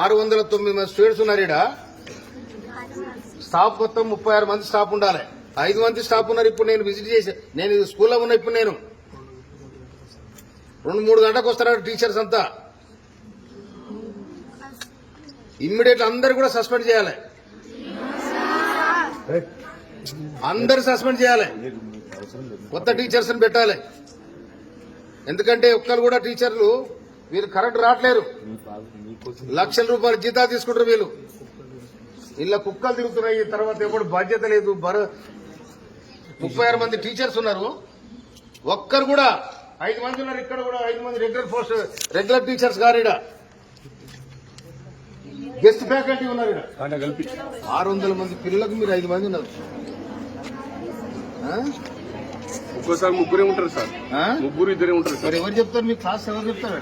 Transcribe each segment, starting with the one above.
ఆరు వందల తొమ్మిది మంది స్టూడెంట్స్ ఉన్నారు ఇక్కడ స్టాఫ్ మొత్తం ముప్పై ఆరు మంది స్టాఫ్ ఉండాలి. ఐదు మంది స్టాఫ్ ఉన్నారు ఇప్పుడు నేను విజిట్ చేసి నేను స్కూల్లో ఉన్నా ఇప్పుడు నేను. రెండు మూడు గంటలకు వస్తారు టీచర్స్ అంతా. ఇమ్మీడియట్ అందరు కూడా సస్పెండ్ చేయాలి. అందరు సస్పెండ్ చేయాలి. కొత్త టీచర్స్ పెట్టాలి. ఎందుకంటే ఒక్కరు కూడా టీచర్లు వీళ్ళు కరెక్ట్ రావట్లేరు. లక్షల రూపాయలు జీతాలు తీసుకుంటారు వీళ్ళు. ఇలా కుక్కలు తిరుగుతున్నాయి తర్వాత ఎవడు బాధ్యత లేదు. ముప్పై ఆరు మంది టీచర్స్ ఉన్నారు. ఒక్కరు కూడా ఐదు మంది ఉన్నారు ఇక్కడ కూడా ఐదు మంది రెగ్యులర్ పోస్ట్ రెగ్యులర్ టీచర్స్ గారు ఇక్కడ గెస్ట్ ఫ్యాకల్టీ ఉన్నారు ఇక్కడ ఆరు వందల మంది పిల్లలకు మీరు ఐదు మంది ఉన్నారు? ఒక్కోసారి ముగ్గురే ఉంటారు సార్? ముగ్గురు ఇద్దరే ఉంటారు సార్. ఎవరు చెప్తారు? మీ క్లాస్ ఎవరు చెప్తారు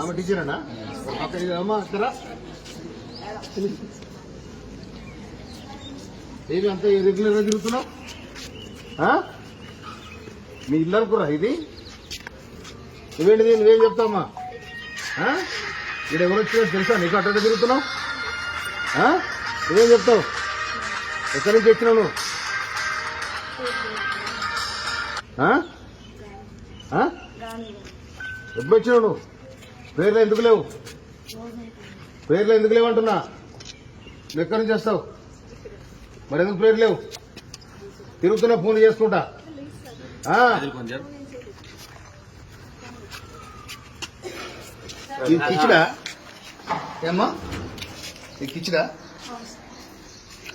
ఆమె టీచర్ అన్నా అమ్మా ఏమి అంత రెగ్యులర్గా తిరుగుతున్నావు? మీ ఇల్లు అనుకురా ఇది? నువ్వేంటిది? నువ్వేం చెప్తావమ్మా? ఆ? ఇక్కడ ఎవరు వచ్చినా తెలుసా? నీకు అట్ట తిరుగుతున్నావు? నువ్వేం చెప్తావు? ఎక్కడి నుంచి వచ్చినావు నువ్వు? ఎప్పుడు వచ్చినావు నువ్వు? పేర్లు ఎందుకు లేవు? పేర్లు ఎందుకు లేవు అంటున్నా? నువ్వు ఎక్కడి నుంచి వస్తావు? మరి ఎందుకు పేర్లు లేవు? తిరుగుతున్నా ఫోన్ చేసుకుంటా. ఆ? ఏమ్మా? ఇది